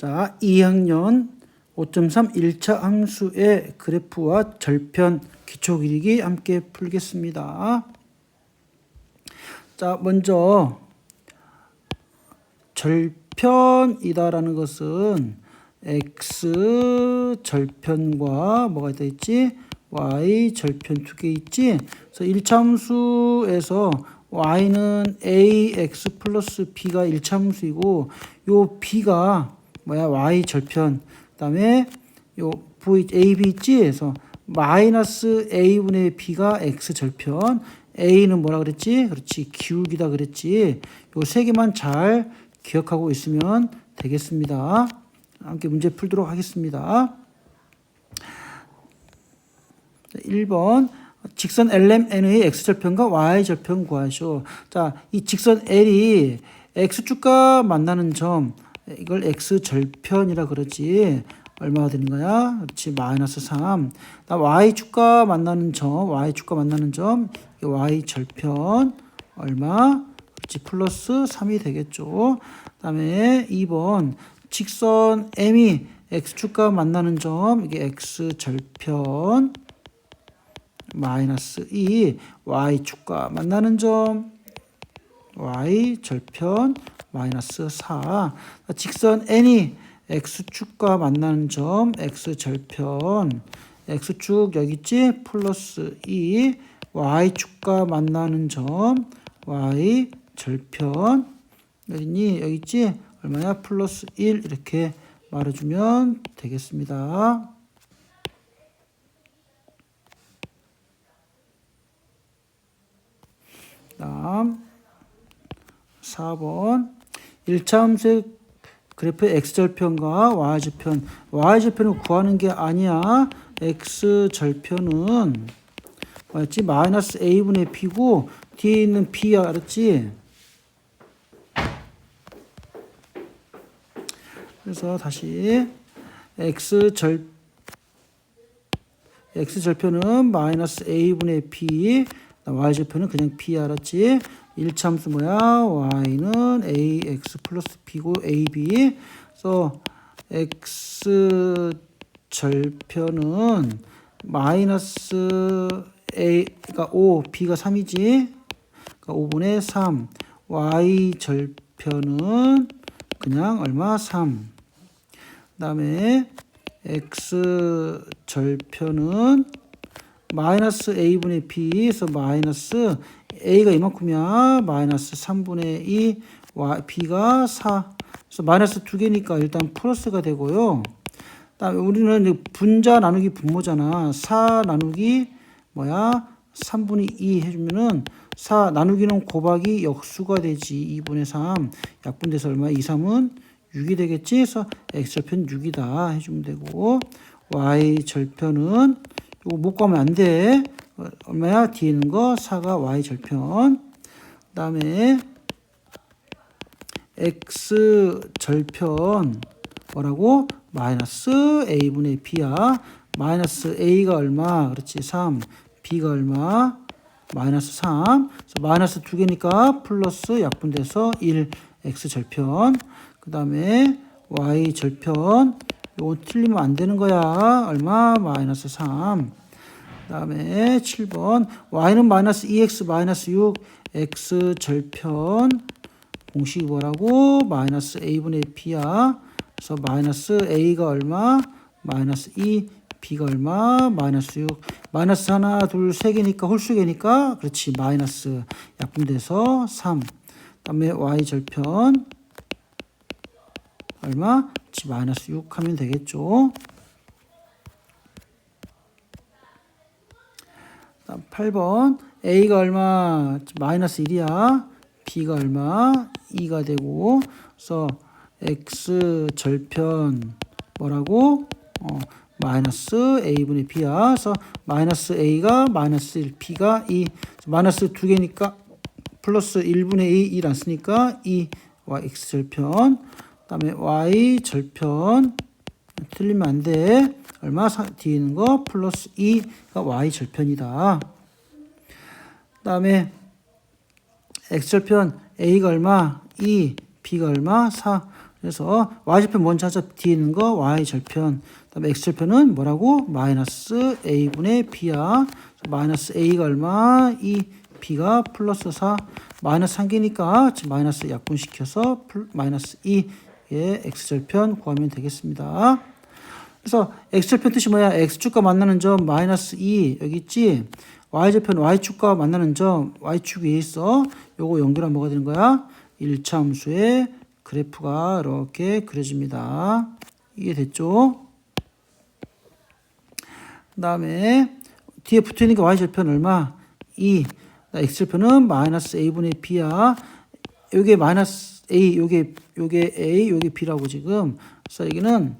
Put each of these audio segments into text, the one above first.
자, 2학년 5.3 1차 함수의 그래프와 절편 기초 그리기 함께 풀겠습니다. 자, 먼저 절편이다라는 것은 x 절편과 뭐가 돼 있지? y 절편 두 개 있지? 그래서 1차 함수에서 y는 ax 플러스 b가 1차 함수이고 요 b가 뭐야 y 절편 그다음에 요 v a b 있지? 그래서 마이너스 a분의 b가 x 절편 a는 뭐라 그랬지? 그렇지 기울기다 그랬지. 요 세 개만 잘 기억하고 있으면 되겠습니다. 함께 문제 풀도록 하겠습니다. 1번 직선 LMN의 x절편과 y절편 구하시오. 자, 이 직선 L이 x축과 만나는 점 이걸 x절편이라 그러지. 얼마가 되는 거야? 그렇지. 마이너스 3. 나 y축과 만나는 점, y축과 만나는 점, 이 y절편 얼마? 그렇지. 플러스 3이 되겠죠. 그다음에 2번 직선 M이 x축과 만나는 점, 이게 x절편 마이너스 2 y축과 만나는 점 y 절편 마이너스 4 직선 n이 x축과 만나는 점 x 절편. x축 여기 있지? 플러스 2 y축과 만나는 점 y 절편. 여기 있니 여기 있지? 얼마야 플러스 1 이렇게 말해주면 되겠습니다. 다음 4번. 1차 함수의 그래프의 x절편과 y절편. Y절편을 구하는 게 아니야. X절편은 뭐였지? 마이너스 a분의 b고 뒤에 있는 b야. 알았지? 그래서 다시 x절 x절편은 마이너스 a분의 b. Y절편은 그냥 b 알았지? 1차 함수 뭐야? y는 ax 플러스 b고 ab 그래서 x절편은 마이너스 a가 5, b가 3이지? 그러니까 5분의 3 y절편은 그냥 얼마? 3 그다음에 x절편은 마이너스 a분의 b에서 마이너스 a가 이만큼이야. 마이너스 3분의 2 y, b가 4 그래서 마이너스 두 개니까 일단 플러스가 되고요. 그다음에 우리는 분자 나누기 분모잖아. 4 나누기 뭐야? 3분의 2 해주면은 4 나누기는 곱하기 역수가 되지. 2분의 3 약분돼서 얼마 2, 3은 6이 되겠지? 그래서 x절편 6이다 해주면 되고 y절편은 이거 못 가면 안 돼. 얼마야? 뒤에 있는 거 4가 y 절편. 그 다음에 x 절편 뭐라고? 마이너스 a분의 b야. 마이너스 a가 얼마? 그렇지 3. b가 얼마? 마이너스 3. 그래서 마이너스 두 개니까 플러스 약분돼서 1 x 절편. 그 다음에 y 절편 요거 틀리면 안 되는 거야. 얼마? 마이너스 3. 그 다음에 7번. y는 마이너스 2x 마이너스 6. x 절편. 공식이 뭐라고? 마이너스 a분의 b야. 그래서 마이너스 a가 얼마? 마이너스 2. b가 얼마? 마이너스 6. 마이너스 하나, 둘, 세 개니까 홀수 개니까 그렇지. 마이너스 약분돼서 3. 그 다음에 y 절편. 얼마? 지 마이너스 6 하면 되겠죠. 다음 8번 a가 얼마? 마이너스 1이야. b가 얼마? 2가 되고 그래서 x 절편 뭐라고? 어, 마이너스 a분의 b야. 그래서 마이너스 a가 마이너스 1, b가 2. 마이너스 두 개니까 플러스 1분의 2, 1안 쓰니까 2, y x 절편. 그다음에 y 절편 틀리면 안 돼. 얼마 사, 뒤에 있는 거 플러스 2가 y 절편이다. 그다음에 x 절편 a가 얼마? 2, b가 얼마? 4. 그래서 y절편 먼저 하자 뒤에 있는 거 y절편 그다음에 x절편은 뭐라고 마이너스 a분의 b야 마이너스 a가 얼마 2 b가 플러스 4 마이너스 한 개니까 지금 마이너스 약분시켜서 플- 마이너스 2 의 x절편 구하면 되겠습니다. 그래서 x절편 뜻이 뭐야? x축과 만나는 점 마이너스 2 여기 있지? y절편 y축과 만나는 점 y축 위에 있어. 요거 연결하면 뭐가 되는 거야? 1차 함수의 그래프가 이렇게 그려집니다. 이해됐죠? 그 다음에 뒤에 붙어있는 게 y절편 얼마? 2. x절편은 마이너스 a분의 b야. 요게 마이너스 a, 요게, 요게 a, 요게 b라고 지금. 그래서 여기는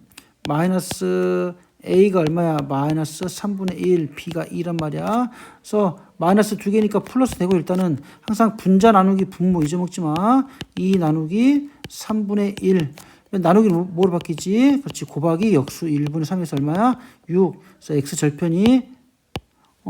마이너스 a가 얼마야? 마이너스 3분의 1, b가 2란 말이야. 그래서 마이너스 두 개니까 플러스 되고 일단은 항상 분자 나누기 분모 잊어먹지 마. 2 나누기 3분의 1. 나누기는 뭐- 뭐로 바뀌지? 그렇지. 곱하기 역수 1분의 3에서 얼마야? 6. 그래서 x 절편이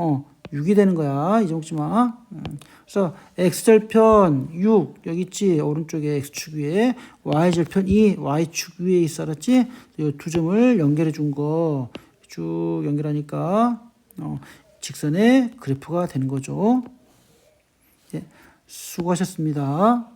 어 6이 되는 거야. 잊어먹지 마. 음. 그래서 x절편 6 여기 있지. 오른쪽에 x축 위에 y절편 2 y축 위에 있어 알았지? 이 두 점을 연결해 준 거 쭉 연결하니까 어, 직선의 그래프가 되는 거죠. 예, 수고하셨습니다.